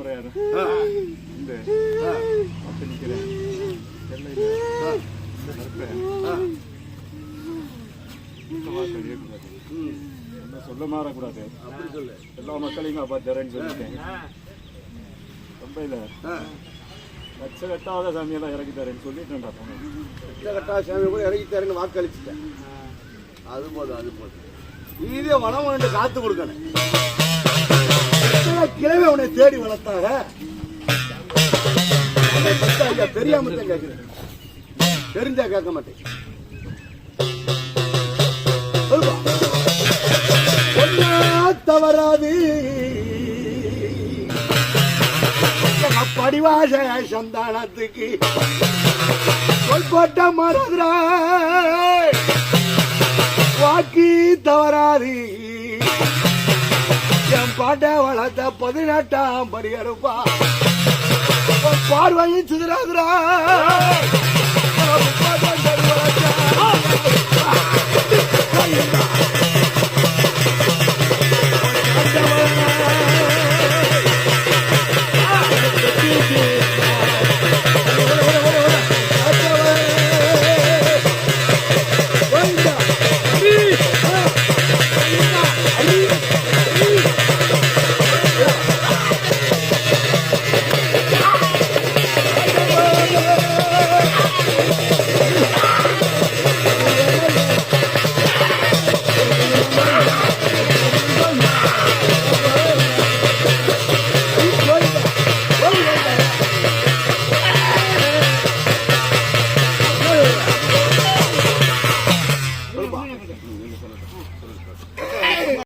முறையாரு ஆ, இந்த. ஆ, அப்ப நிக்கிறேன் சென்னையில ஆ, இந்த இருப்பேன் ஆ. இந்த வார்த்தை கேட்கக்கூடாது. ம், என்ன சொல்ல மாறக்கூடாது. அப்படி எல்லா மக்களையும் அப்பா தரேன்னு சொல்லிட்டேன். ரொம்ப இல்ல லட்ச கட்டாத சாமியெல்லாம் இறக்கி தரேன்னு சொல்லிட்டேன்டா போனேன். எத்த கட்டா சாமி கூட இறங்கி தரேன்னு வாக்களிச்சுட்டேன் அது போதும் அது போதும். இதே வனம் காத்து கொடுக்கணும். கிழமை உன்னை தேடி வளர்த்தாக தெரியாம தான் கேட்கிறேன் தெரிஞ்சா கேட்க மாட்டேன். தவறாது. படிவாச சந்தானத்துக்கு சொல்பட்ட மறதுரா வாக்கி தவறாது. என் பாட்ட வளர்த்த பதினெட்டாம் பரியருப்பா உன் பார்வையும் சிதறாதுரா うん、ごめんなさい。